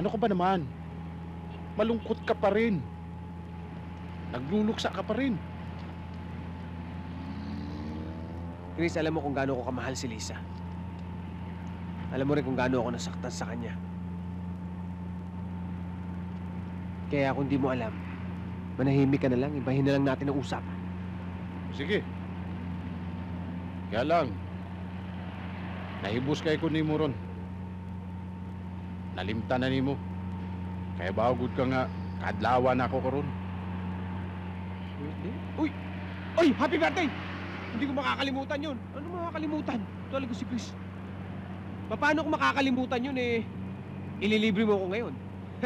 Ano ka ba naman? Malungkot ka pa rin. Nagluluksa ka pa rin. Chris, alam mo kung gaano ko kamahal si Lisa. Alam mo rin kung gaano ako nasaktan sa kanya. Kaya kung di mo alam, manahimik ka na lang, ibahin na lang natin ang usapan. Sige. Kaya lang, nahibos kay ko ni mo ron. Nalimta na ni mo. Kaya bagod ka nga, kadlawa na ako karon. Uy! Uy! Happy birthday! Hindi ko makakalimutan yun. Ano makakalimutan? Talaga si Chris. Paano ko makakalimutan yun eh? Ililibre mo ako ngayon.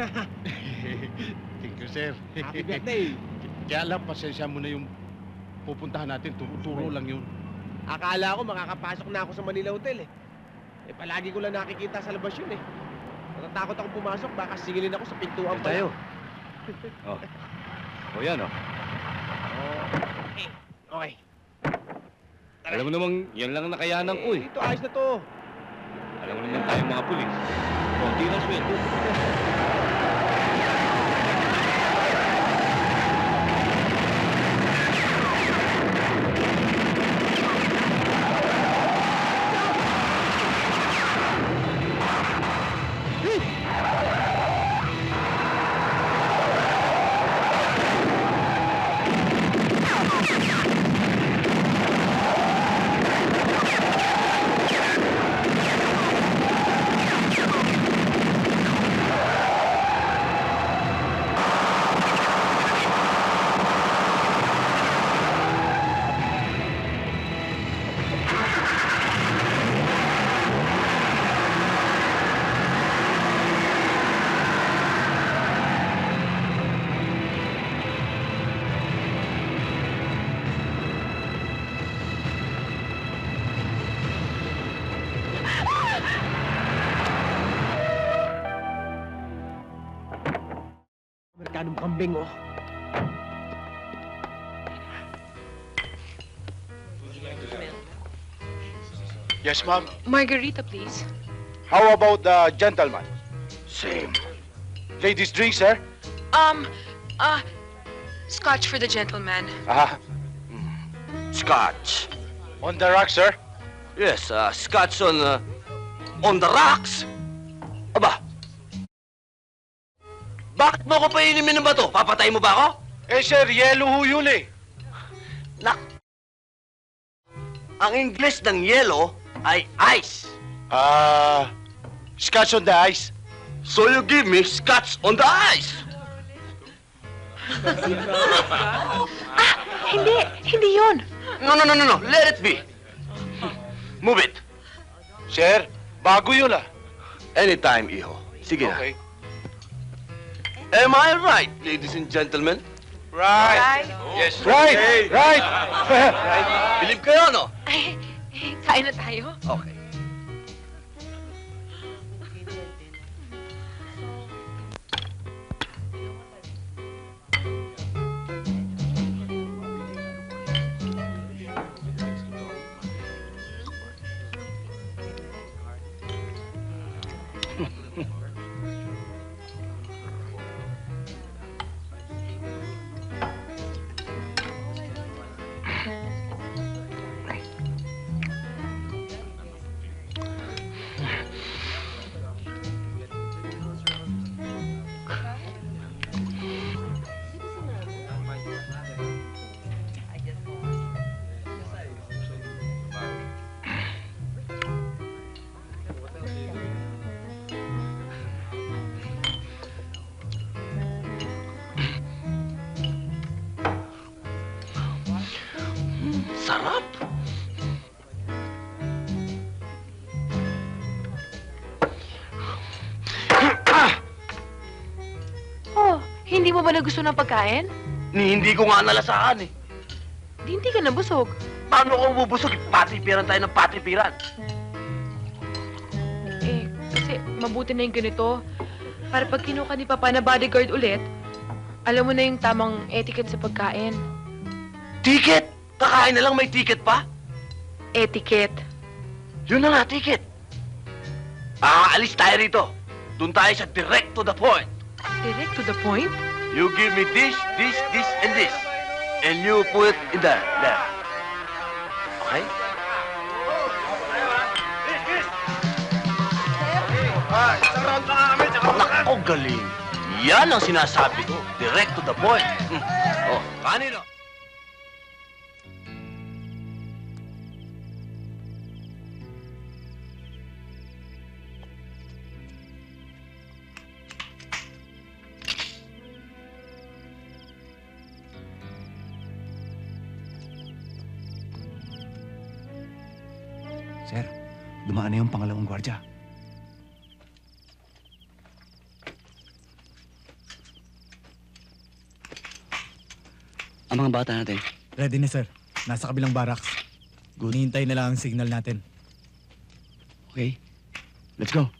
Thank you, sir. Happy birthday! Kaya lang, pasensya mo na yung pupuntahan natin. Turo-turo lang yun. Akala ko makakapasok na ako sa Manila Hotel eh. Eh palagi ko lang nakikita sa labas yun eh. Natatakot ako pumasok, baka singilin ako sa pintuan pa. Tayo. oh. O yan, oh. Okay. Okay. Alam mo namang, yan lang ang nakayanan ko, eh. Ito, ayos na to. Alam mo naman tayong mga pulis. Konti ng sweldo. Amerikanong kambing, oh. Yes, ma'am. Margarita, please. How about the gentleman? Same. Ladies drink, sir? Um, uh, scotch for the gentleman. Ah, Scotch. on the rocks, sir. Yes, uh, scotch on, uh, on the rocks. Aba. Bakit mo ko painimin ng bato? Papatay mo ba ako? Eh, sir, yellow ho yun eh. Nak. Ang English ng yellow ay ice. Ah, scotch on the ice. So you give me scotch on the ice. Hindi, hindi yun. No, no, no, no, no. Let it be. Move it. Sir, bago yun ah. Anytime, iho. Sige na. Okay. Am I right, ladies and gentlemen? Right. Yes. Right, right. Believe kayo, no? Ay, kain na tayo. Okay. Ba nagusto ng pagkain? Ni hindi ko nga nalasahan eh. Di hindi ka nabusog. Paano ko bubusog? Patipiran tayo ng patipiran. Eh, kasi mabuti na yung ganito. Para pag kinuha ni Papa na bodyguard ulit, alam mo na yung tamang etiquette sa pagkain. Ticket! Kakain na lang may ticket pa? Etiquette. Yun na nga, ticket. Ah, alis tayo rito. Doon tayo sa direct to the point. Direct to the point? You give me this, this, this, and this. And you put in there, there. Okay? Nako, galing. Yan ang sinasabi ko. Direct to the point. Hmm. Oh, kanino? Sir, dumaan na yung pangalawang gwardya. Ang mga bata natin. Ready na, sir. Nasa kabilang barracks. Hinihintay na lang ang signal natin. Okay? Let's go.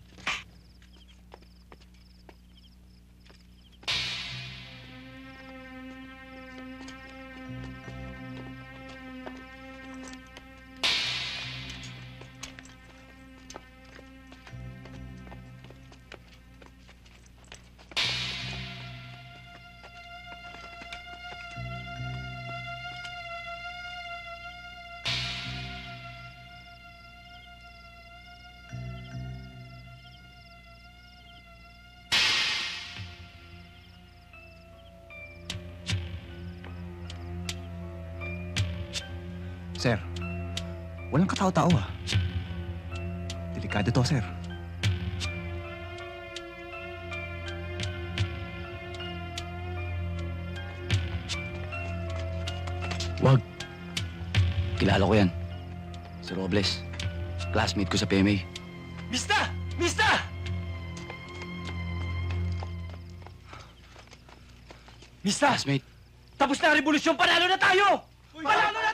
Sir, walang katao-tao ah. Delikado to, sir. Wag. Kilala ko yan. Si Robles. Classmate ko sa PMA. Mista! Mista! Mista! Classmate. Tapos na ang revolusyon, panalo na tayo! Panalo na